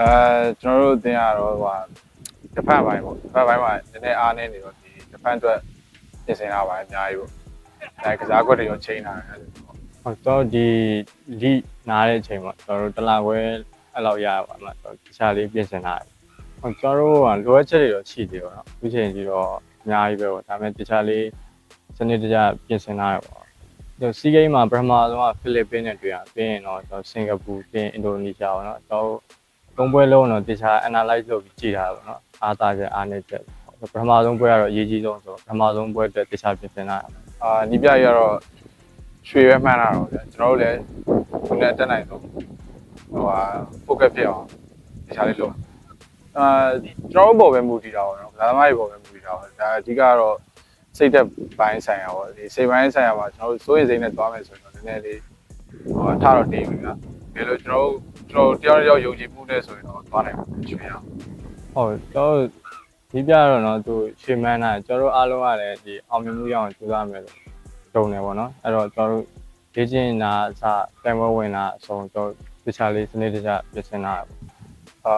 အဲကျွန်တော်တို့အသင်းကတော့ဟိုဂျပန်ဘိုင်းပေါ့ဂျပန်ဘိုင်းမှာနည်းနည်းအားနေနေတော့ဒီဂျပန်အတွက်ပြင်ဆင်တာပါအများကြီးပေါ့အဲကစားကွက်တွေရောချိန်လာတယ်အဲ့လိုပေါ့ဟုတ်တော့ဒီလိနားတဲ့အချိန်မှာကျွန်တော်တို့တစ်လခွဲအဲ့လောက်ရပါမှာကျွန်တော်တခြားလေးပြင်ဆင်တာဟုတ်ကျွန်တော်တို့ကလိုအပ်ချက်တွေတော့ရှိသေးပါတော့အခုချိန်ကြီးတော့အများကြီးပဲပေါ့ဒါပေမဲ့တခြားလေးစနစ်တကျပြင်ဆင်တာပေါ့ဒီစီဂိမ်းမှာပထမဆုံးကဖိလစ်ပင်းနဲ့တွေ့ရပြီးရင်တော့ကျွန်တော်စင်ကာပူပြီးရင်အင်ဒိုနီးရှားပေါ့နော်ကျွန်တော် သုံးပွဲလုံးတော့တခြား analyze လုပ်ပြီးကြည့်တာပေါ့နော်အားသားချက်အားနည်းချက်ပထမဆုံးပွဲကတော့အရေးကြီးဆုံးဆိုတော့ပထမဆုံးပွဲအတွက်တခြားပြင်ဆင်တာအာနီးပြရတော့ရွှေပဲမှန်းတာတော့ဗျာကျွန်တော်တို့လည်းသူနဲ့တက်နိုင်ဆုံးဟိုဟာ focus ဖြစ်အောင်တခြားလေးလုပ်အာကျွန်တော်တို့ပေါ်ပဲမူတည်တာပေါ့နော်ကစားသမားတွေပေါ်ပဲမူတည်တာပေါ့ဒါအဓိကတော့စိတ်သက်ပိုင်းဆိုင်ရာပေါ့ဒီစိတ်ပိုင်းဆိုင်ရာမှာကျွန်တော်တို့စိုးရင်စိတ်နဲ့သွားမယ်ဆိုရင်တော့နည်းနည်းလေးဟိုထားတော့တင်းပြီဗျာဒါလို့ကျွန်တော်တို့ ကျွန်တော်တို့တယောက်တစ်ယောက်ယုံကြည်မှုနဲ့ဆိုရင်တော့သွားနိုင်မှာချွေအောင် ဟုတ်ကျွန်တော်တို့ဒီပြတော့เนาะသူရှေ့မန်းတာကျွန်တော်တို့အားလုံးကလည်းဒီအောင်မြင်မှုရအောင်ကြိုးစားမယ်လို့တုံတယ်ပေါ့နော်အဲ့တော့ကျွန်တော်တို့လေ့ကျင့်တာအစတိုင်ဝဲဝင်တာအဆုံးကျွန်တော်တခြားလေးစနစ်တကျပြင်ဆင်တာ အာ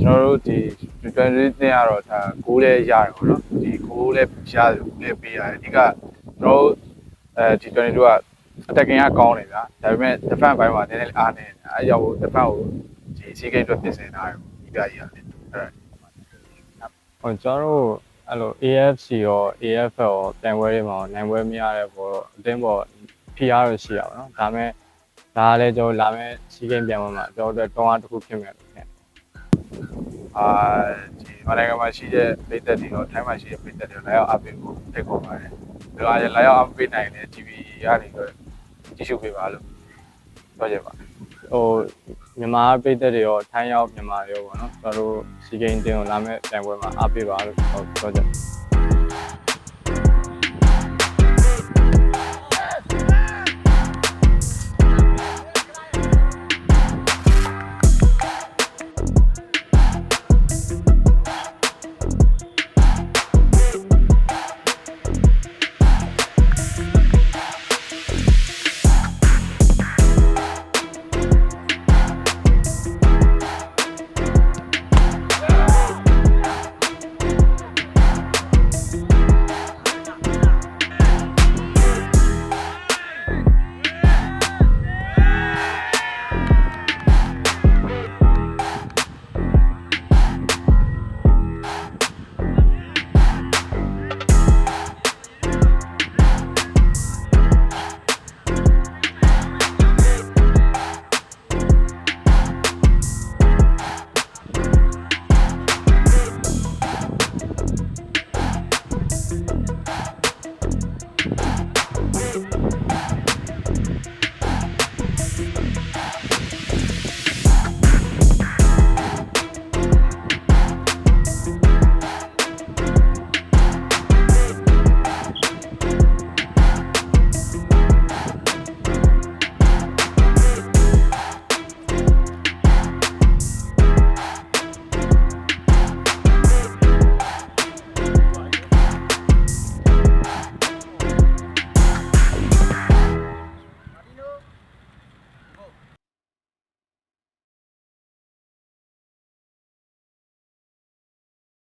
ကျွန်တော်တို့ဒီ20တင်ရတော့ဒါဂိုးလည်းရတယ်ပေါ့နော်ဒီဂိုးလည်းရတယ်လည်းပေးရတယ်အဓိကကျွန်တော်တို့အဲဒီ22က အတက်ကင်ကကောင်းတယ်ဗျာဒါပေမဲ့ defense ဘိုင်းမှာနည်းနည်းလေးအားနေတယ်အဲကြောင့် defense ကိုဒီစီဂိတ်အတွက်ပြင်ဆင်ထားတယ်ဒီပြကြီးရတယ်အဲ့ဟုတ်ကျွန်တော်တို့အဲ့လို AFC ရော AFL ရောတိုင်ဝဲတွေမှာနိုင်ဝဲမရတဲ့ဘောတော့အတင်းပေါ် PR ရရှိရပါတော့ဒါပေမဲ့ဒါကလည်းကျွန်တော်လာမဲ့စီးကိန်းပြန်မှာကျွန်တော်တို့တောင်းအားတစ်ခုဖြစ်မယ်လို့ထင်အာဒီမနိုင်ငံမှာရှိတဲ့ပြည်သက်တွေတော့ထိုင်းမှာရှိတဲ့ပြည်သက်တွေလည်းရောက်အပေးဖို့ဖိတ်ခေါ်ပါတယ် ဒါကလည်းလာရောက်အပေးနိုင်တယ် TV ရနေတော့ကြည့်ရှုပေးပါလို့ပြောချင်ပါတယ်ဟိုမြန်မာပြည်သက်တွေရောထိုင်းရောက်မြန်မာတွေရောပေါ့နော်ကျွန်တော်တို့စီကိန်းတင်းကိုလာမဲ့တိုင်ပွဲမှာအားပေးပါလို့ပြောကြတယ်